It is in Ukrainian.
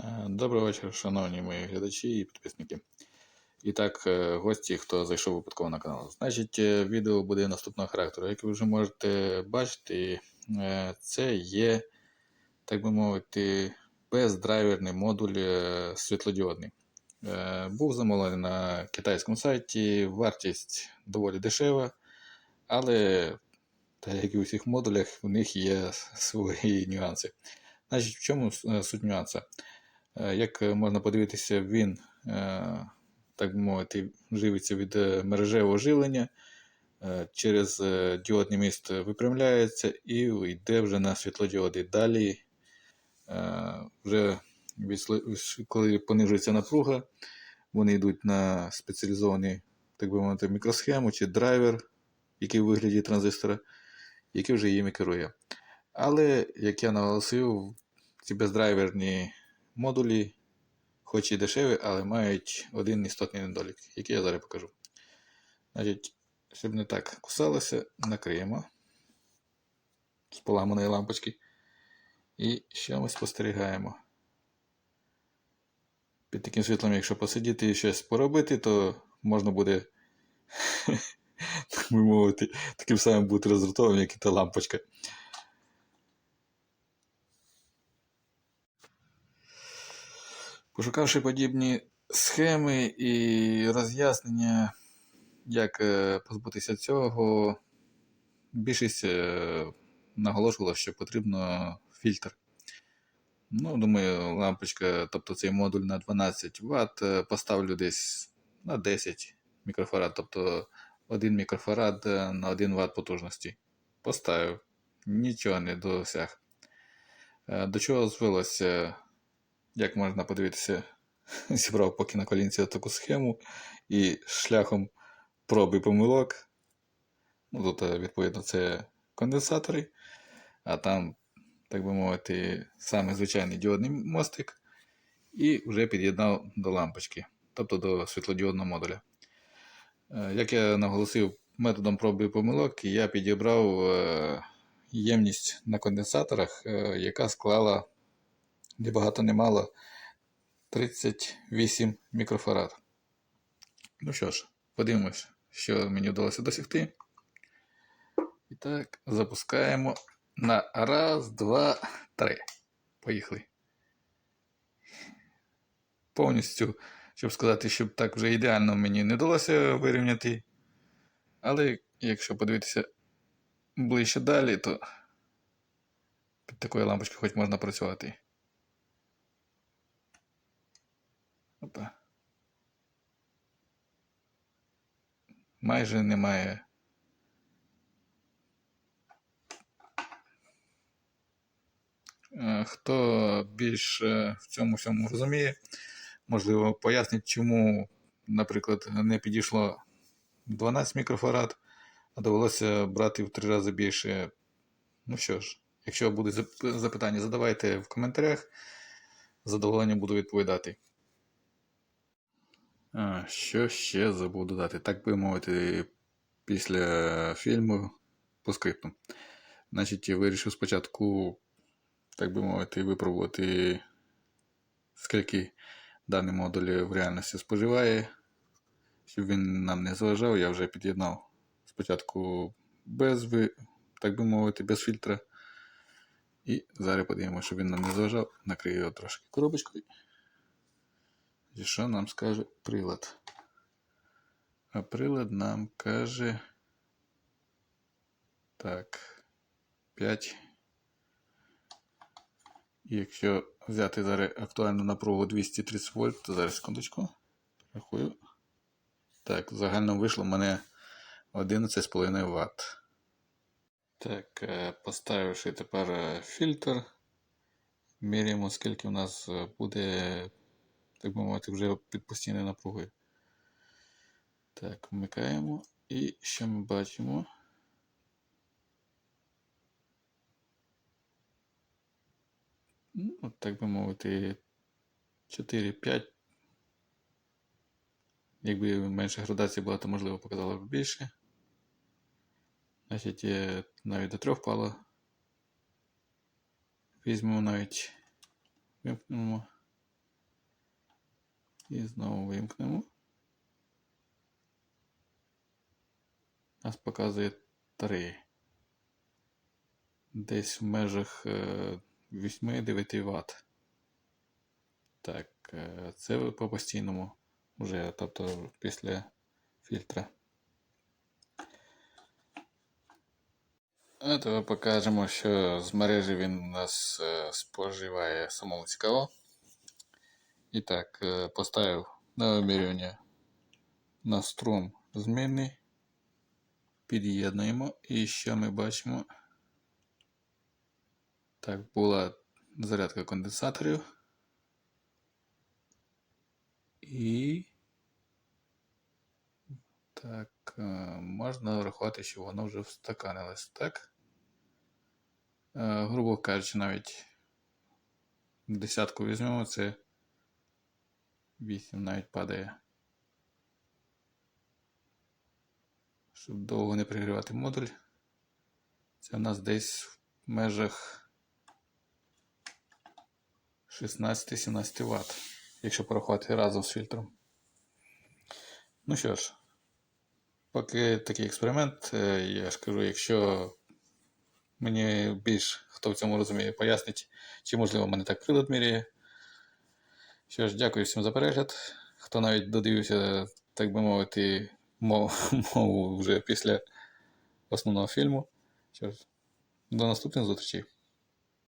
Е, Добрий вечір, шановні мої глядачі і підписники. І так, е, гості, хто зайшов випадково на канал. Значить, е, відео буде наступного характеру. Як ви вже можете бачити, це є, так би мовити, бездрайверний модуль світлодіодний. Був замовлений на китайському сайті, вартість доволі дешева, але, так як і у всіх модулях, у них є свої нюанси. Значить, в чому суть нюанса? Е, Як е, можна подивитися, він, е, так мовити, живиться від мережевого живлення, е, через діодний міст випрямляється і йде вже на світлодіоди. Далі, вже коли понижується напруга, вони йдуть на спеціалізований, так би мовити, мікросхему чи драйвер, який у вигляді транзистора, який вже їм керує. Але, як я наголосив, ці бездрайверні модулі, хоч і дешеві, але мають один істотний недолік, який я зараз покажу. Значить, щоб не так кусалося, накриємо з поламаної лампочки. І що ми спостерігаємо? Під таким світлом, якщо посидіти і щось поробити, то можна буде, так мовити, таким самим бути роздратованим, як і та лампочка. Пошукавши подібні схеми і роз'яснення, як е, позбутися цього, більшість е, наголошувала, що потрібно фільтр. Ну, думаю, лампочка, тобто цей модуль на 12 Вт, е, поставлю десь на 10 мікрофарад, тобто 1 мікрофарад на 1 Вт потужності. Поставив, нічого не досяг. До чого звелося як можна подивитися, зібрав поки на колінці таку схему і шляхом проби помилок. Ну, тут, е, відповідно, це конденсатори, а там, так би мовити, саме звичайний діодний мостик, і вже під'єднав до лампочки, тобто до світлодіодного модуля. Е, Як я наголосив, методом проби помилок я підібрав е, ємність на конденсаторах, яка склала ні багато не мало 38 мікрофарад. Ну що ж, подивимось, що мені вдалося досягти. І так, запускаємо на раз, два, три. Поїхали. Повністю, щоб сказати, щоб так вже ідеально мені не вдалося вирівняти. Але якщо подивитися ближче далі, то під такою лампочкою хоч можна працювати. Опа. Майже немає. Е, Хто більш е, в цьому всьому розуміє, можливо, пояснить, чому, наприклад, не підійшло 12 мікрофарад, а довелося брати в три рази більше. Ну що ж, якщо будуть запитання, задавайте в коментарях. Задоволенням буду відповідати. Що ще забув додати? Так би мовити, після фільму по скрипту. Значить, я вирішив спочатку, так би мовити, випробувати, скільки даний модуль в реальності споживає. Щоб він нам не заважав, я вже під'єднав спочатку без, так би мовити, без фільтра. І зараз подивимося, щоб він нам не заважав. Накрию його трошки коробочкою. І що нам скаже прилад? А прилад нам каже. Так. 5. І якщо взяти зараз актуальну напругу 230 вольт, то зараз секундочку. Рахую. Так, в загальному вийшло в мене 11,5 Вт. Так, е, поставивши тепер е, фільтр, міряємо, скільки у нас е, буде так би мовити, вже під постійною напругою. Так, вмикаємо. І що ми бачимо? Ну, так би мовити, 4-5. Якби менше градації була, то можливо показало б більше. Значить, навіть до трьох впало. Візьмемо навіть. Вимкнемо. І знову вимкнемо. Нас показує 3. Десь в межах е, 8-9 Вт. Так, е, це по постійному вже, тобто після фільтра. А тепер покажемо, що з мережі він у нас е, споживає самому цікаво. І так, е, поставив на вимірювання на струм змінний. Під'єднуємо. І що ми бачимо? Так, була зарядка конденсаторів. І так, е, можна врахувати, що воно вже встаканилось, так? Е, Грубо кажучи, навіть десятку візьмемо, це 8 навіть падає. Щоб довго не пригрівати модуль. Це в нас десь в межах 16-17 Вт, якщо порахувати разом з фільтром. Ну що ж, поки такий експеримент, е, я ж кажу, якщо мені більш хто в цьому розуміє, пояснить, чи можливо мене так прилад міряє. Що ж, дякую всім за перегляд. Хто навіть додивився, так би мовити, мову, вже після основного фільму. Що ж, до наступних зустрічей.